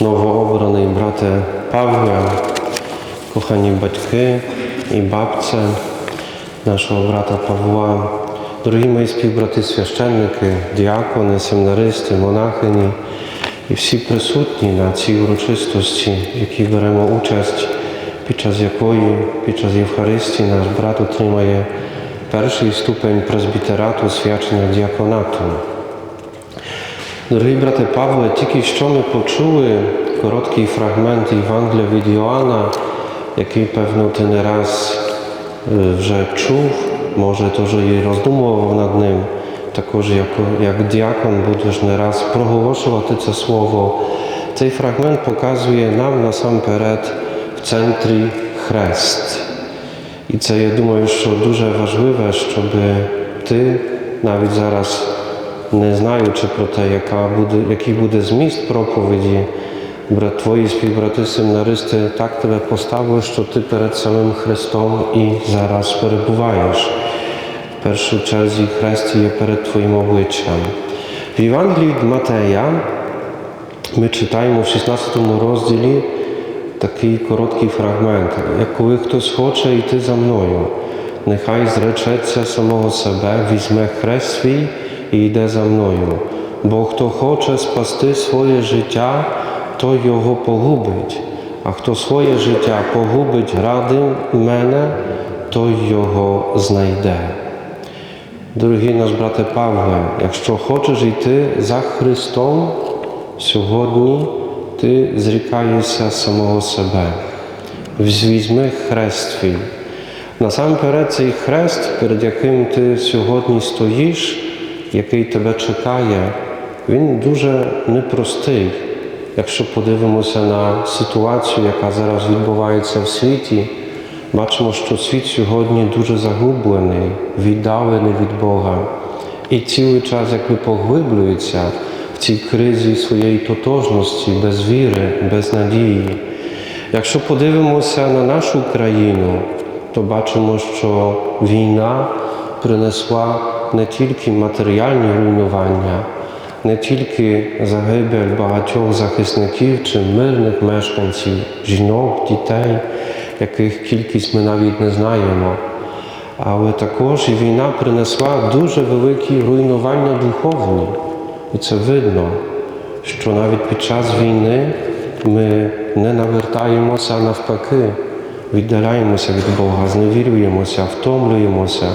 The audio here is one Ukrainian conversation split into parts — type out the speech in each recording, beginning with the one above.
новообраний брате Павле, кохані батьки і бабце нашого брата Павла, дорогі мої співбрати священники, діакони, семінаристи, монахині і всі присутні на цій урочистості, в якій беремо участь, під час якої, під час Євхаристії наш брат отримає перший ступень презбітерату свячення діаконату. Дорогі брате Павле, тільки що ми почули короткий фрагмент Євангелія від Йоанна, який, певно, ти не раз е, вже чув, може теж і роздумував над ним. Також як, як діакон будеш не раз проголошувати це слово. Цей фрагмент показує нам насамперед в центрі хрест. І це я думаю, що дуже важливе, щоб ти навіть зараз, не знаючи про те, яка буде, який буде зміст проповіді, брат, твої співбрати семінаристи так тебе поставили, що ти перед самим Христом і зараз перебуваєш. В першу черзі хрест є перед Твоїм обличчям. В Євангелії від Матея ми читаємо в 16 розділі такий короткий фрагмент. Як коли хтось хоче йти за мною, нехай зречеться самого себе, візьме хрест свій і йде за мною. Бо хто хоче спасти своє життя, то його погубить, а хто своє життя погубить ради мене, той його знайде. Дорогі наш брате Павле, якщо хочеш йти за Христом, сьогодні ти зрікаєшся самого себе. Візьми хрест твій. Насамперед цей хрест, перед яким ти сьогодні стоїш, який тебе чекає, він дуже непростий. Якщо подивимося на ситуацію, яка зараз відбувається в світі, бачимо, що світ сьогодні дуже загублений, віддалений від Бога. І цілий час якби поглиблюється в цій кризі своєї тотожності, без віри, без надії. Якщо подивимося на нашу країну, то бачимо, що війна принесла не тільки матеріальні руйнування, не тільки загибель багатьох захисників чи мирних мешканців, жінок, дітей, яких кількість ми навіть не знаємо. Але також і війна принесла дуже великі руйнування духовні. І це видно, що навіть під час війни ми не навертаємося, навпаки, віддаляємося від Бога, зневірюємося, втомлюємося,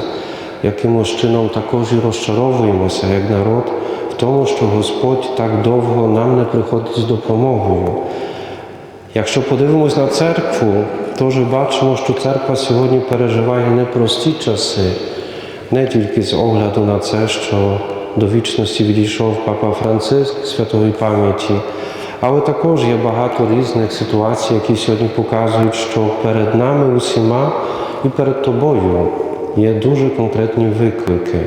якимось чином також і розчаровуємося як народ в тому, що Господь так довго нам не приходить з допомогою. Якщо подивимось на церкву, то вже бачимо, що церква сьогодні переживає непрості часи, не тільки з огляду на це, що до вічності відійшов папа Франциск святої пам'яті, але також є багато різних ситуацій, які сьогодні показують, що перед нами усіма і перед тобою є дуже конкретні виклики.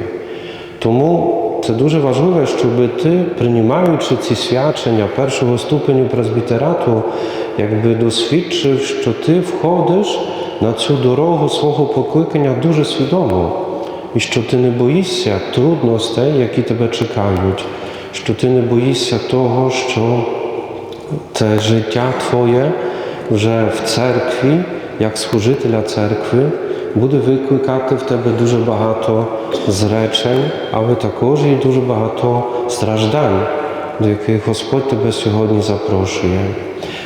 Тому це дуже важливо, щоб ти, приймаючи ці свячення першого ступеню презбітерату, якби досвідчив, що ти входиш на цю дорогу свого покликання дуже свідомо, і що ти не боїшся трудностей, які тебе чекають, що ти не боїшся того, що це життя твоє вже в церкві, як служителя церкви, буде викликати в тебе дуже багато зречень, але також і дуже багато страждань, до яких Господь тебе сьогодні запрошує.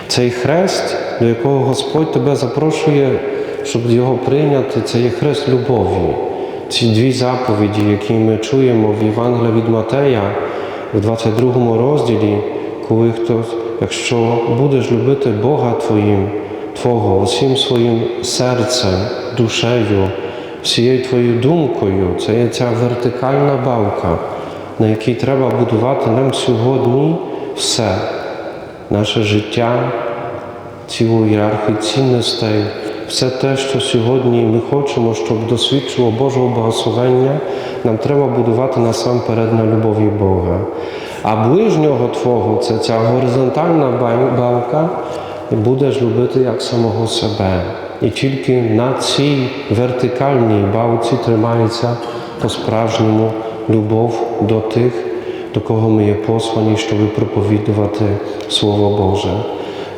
Цей хрест, до якого Господь тебе запрошує, щоб його прийняти, це є хрест любові. Ці дві заповіді, які ми чуємо в Євангелії від Матея, в 22 розділі, коли хтось, якщо будеш любити Бога Твоїм, Твого, усім своїм серцем, душею, всією твоєю думкою, це є ця вертикальна балка, на якій треба будувати нам сьогодні все, наше життя, цілу ієрархію цінностей, все те, що сьогодні ми хочемо, щоб досвідчило Божого благословення, нам треба будувати насамперед на любові Бога. А ближнього Твого це ця горизонтальна балка, і будеш любити як самого себе. І тільки на цій вертикальній балці тримається по-справжньому любов до тих, до кого ми є послані, щоб проповідувати Слово Боже.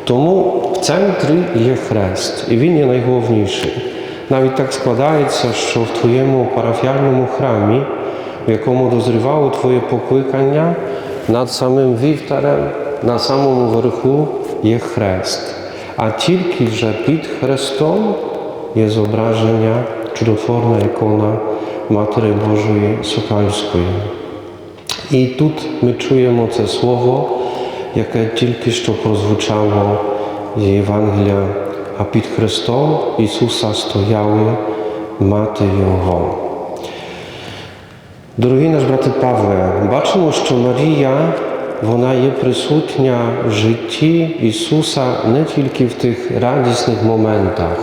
Тому в центрі є хрест, і він є найголовніший. Навіть так складається, що в твоєму парафіальному храмі, в якому дозрівало твоє покликання, над самим вівтарем, на самому верху є хрест. А тільки вже під хрестом є зображення, чудотворна ікона Матері Божої Сокальської. І тут ми чуємо це слово, яке тільки що прозвучало з Євангелія, а під Христом Ісуса стояли мати Його. Дорогі наш брате Павле, бачимо, що Марія вона є присутня в житті Ісуса не тільки в тих радісних моментах,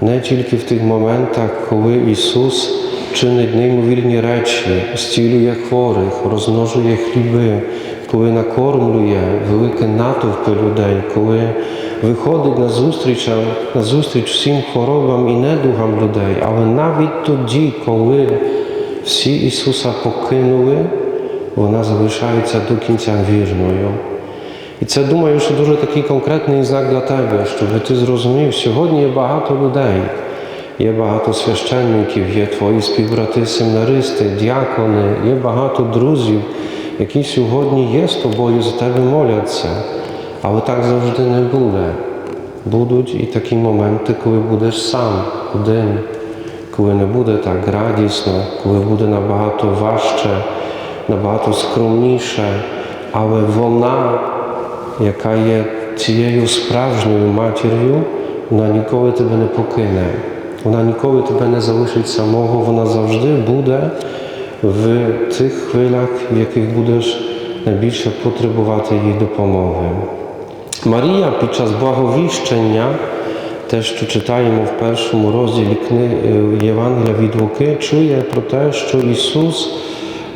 не тільки в тих моментах, коли Ісус чинить неймовірні речі, зцілює хворих, розмножує хліби, коли накормлює великі натовпи людей, коли виходить на зустріч, на зустріч всім хворобам і недугам людей, але навіть тоді, коли всі Ісуса покинули, вона залишається до кінця вірною. І це думаю, що дуже такий конкретний знак для тебе, щоб ти зрозумів, сьогодні є багато людей, є багато священників, є твої співбрати, семинаристи, діакони, є багато друзів, які сьогодні є з тобою, за тебе моляться. Але так завжди не буде. Будуть і такі моменти, коли будеш сам один, коли не буде так радісно, коли буде набагато важче, набагато скромніше, але вона, яка є цією справжньою матір'ю, вона ніколи тебе не покине. Вона ніколи тебе не залишить самого, вона завжди буде в тих хвилях, в яких будеш найбільше потребувати її допомоги. Марія під час благовіщення, те, що читаємо в першому розділі кни- Євангелія від Луки, чує про те, що Ісус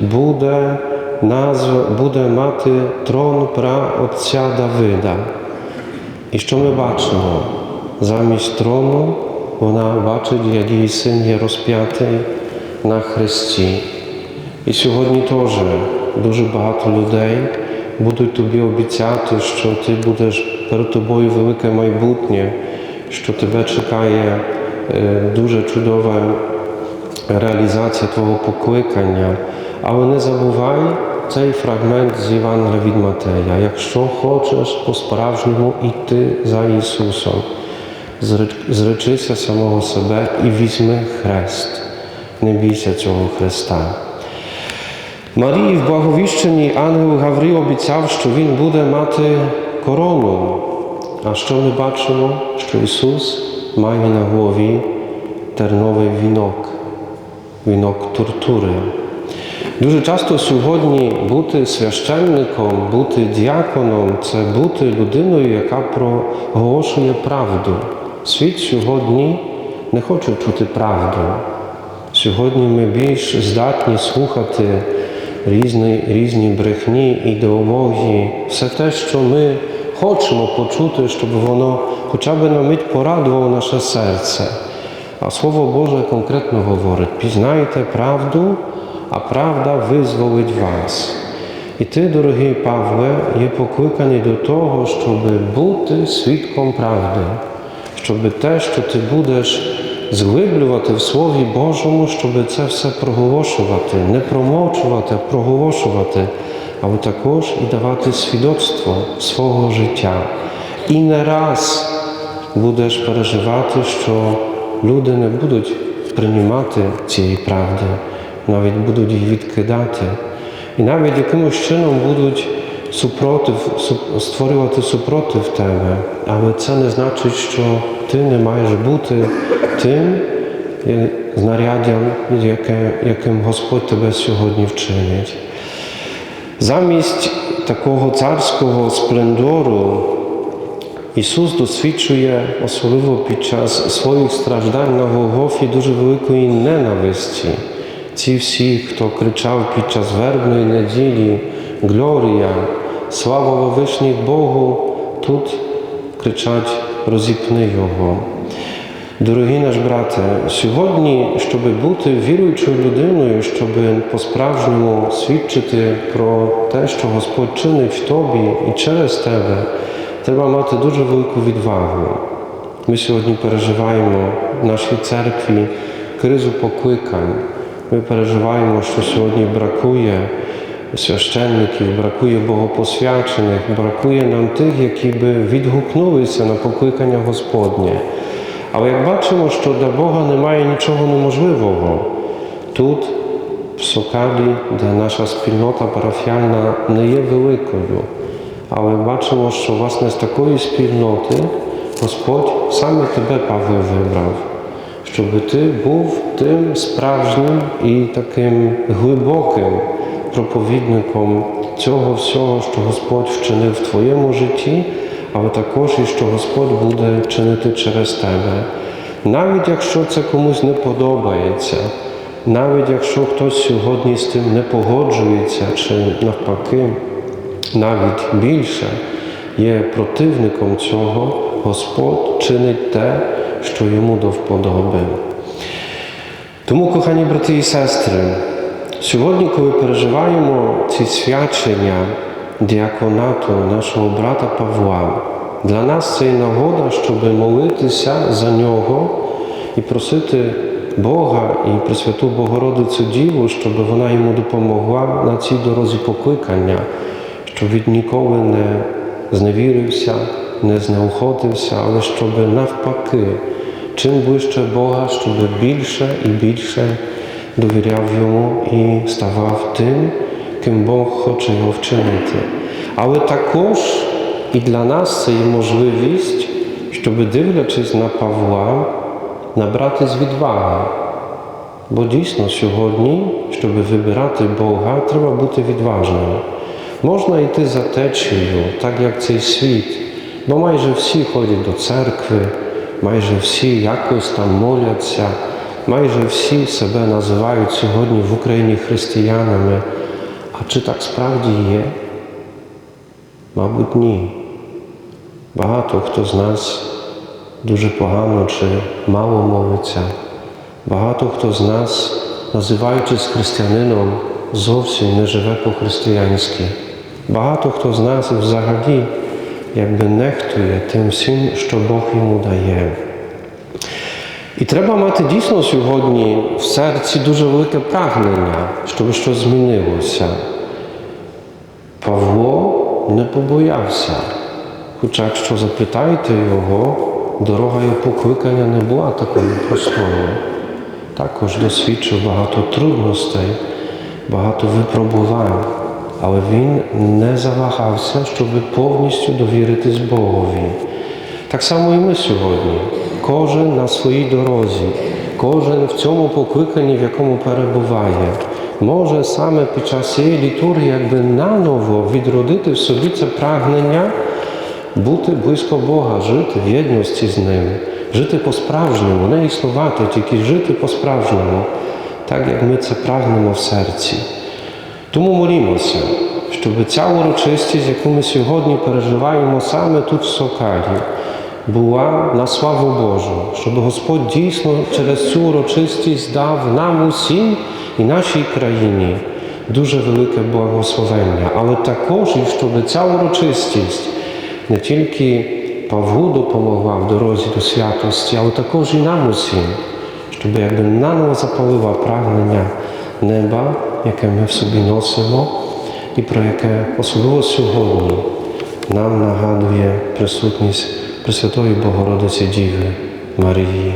буде, назв... буде мати трон праотця Давида. І що ми бачимо? Замість трону вона бачить, як її син є розп'ятий на хресті. І сьогодні теж дуже багато людей будуть тобі обіцяти, що ти будеш перед тобою велике майбутнє, що тебе чекає е, дуже чудова реалізація твого покликання. Але не забувай цей фрагмент з Євангелія від Матея. Якщо хочеш по-справжньому йти за Ісусом, зречися самого себе і візьми хрест. Не бійся цього Христа. Марії в благовіщенні ангел Гаврій обіцяв, що він буде мати корону. А що ми бачимо? Що Ісус має на голові терновий вінок, вінок тортури. Дуже часто сьогодні бути священником, бути діаконом це бути людиною, яка проголошує правду. Світ сьогодні не хоче чути правду. Сьогодні ми більш здатні слухати різні, різні брехні, ідеології, все те, що ми хочемо почути, щоб воно хоча б на мить порадувало наше серце. А Слово Боже конкретно говорить: пізнайте правду, а правда визволить вас. І ти, дорогий Павле, є покликаний до того, щоб бути свідком правди, щоб те, що ти будеш зглиблювати в Слові Божому, щоб це все проголошувати, не промовчувати, а проголошувати, але також і давати свідоцтво свого життя. І не раз будеш переживати, що люди не будуть приймати цієї правди, навіть будуть її відкидати. І навіть якимось чином будуть супротив, створювати супротив тебе. Але це не значить, що ти не маєш бути тим знаряддям, яким Господь тебе сьогодні вчинить. Замість такого царського сплендору Ісус досвідчує, особливо під час своїх страждань на Голгофі, дуже великої ненависті. Ці всі, хто кричав під час вербної неділі Глорія, слава вишніх Богу, тут кричать розіпни Його. Дорогі наш брате, сьогодні, щоб бути віруючою людиною, щоб по-справжньому свідчити про те, що Господь чинить в тобі і через тебе, треба мати дуже велику відвагу. Ми сьогодні переживаємо в нашій церкві кризу покликань. Ми переживаємо, що сьогодні бракує священників, бракує богопосвячених, бракує нам тих, які би відгукнулися на покликання Господнє. Але як бачимо, що для Бога немає нічого неможливого, тут, в Сокалі, де наша спільнота парафіальна не є великою, але бачимо, що власне з такої спільноти Господь саме тебе, Павле, вибрав, щоб ти був тим справжнім і таким глибоким проповідником цього всього, що Господь вчинив в твоєму житті, але також і що Господь буде чинити через тебе. Навіть якщо це комусь не подобається, навіть якщо хтось сьогодні з тим не погоджується, чи навпаки, навіть більше є противником цього, Господь чинить те, що йому до вподоби. Тому, кохані брати і сестри, сьогодні, коли переживаємо ці свячення діаконату нашого брата Павла, для нас це і нагода, щоб молитися за нього і просити Бога і Пресвяту Богородицю Діву, щоб вона йому допомогла на цій дорозі покликання, щоб він ніколи не зневірився, не знеохотився, але щоб навпаки, чим ближче Бога, щоб більше і більше довіряв йому і ставав тим, ким Бог хоче його вчинити. Але також і для нас це є можливість, щоб дивлячись на Павла, набратись відваги. Бо дійсно сьогодні, щоб вибирати Бога, треба бути відважним. Можна йти за течією, так як цей світ, бо майже всі ходять до церкви, майже всі якось там моляться, майже всі себе називають сьогодні в Україні християнами. А чи так справді є? Мабуть, ні. Багато хто з нас дуже погано чи мало молиться. Багато хто з нас, називаючись християнином, зовсім не живе по-християнськи. Багато хто з нас взагалі якби нехтує тим всім, що Бог йому дає. І треба мати дійсно сьогодні в серці дуже велике прагнення, щоб щось змінилося. Павло не побоявся. Хоча, якщо запитаєте його, дорога його покликання не була такою простою. Також досвідчив багато трудностей, багато випробувань, але він не завагався, щоб повністю довіритись Богові. Так само і ми сьогодні. Кожен на своїй дорозі, кожен в цьому покликанні, в якому перебуває, може саме під час цієї літургії якби наново відродити в собі це прагнення бути близько Бога, жити в єдності з Ним, жити по-справжньому, не існувати, тільки жити по-справжньому, так як ми це прагнемо в серці. Тому молімося, щоб ця урочистість, яку ми сьогодні переживаємо саме тут в Сокалі, була на славу Божу, щоб Господь дійсно через цю урочистість дав нам усім і нашій країні дуже велике благословення, але також і щоб ця урочистість не тільки Павлу допомогла в дорозі до святості, але також і нам усім, щоб якби наново запалила прагнення неба, яке ми в собі носимо, і про яке особливо сьогодні нам нагадує присутність Пресвятої Богородиці Діви Марії.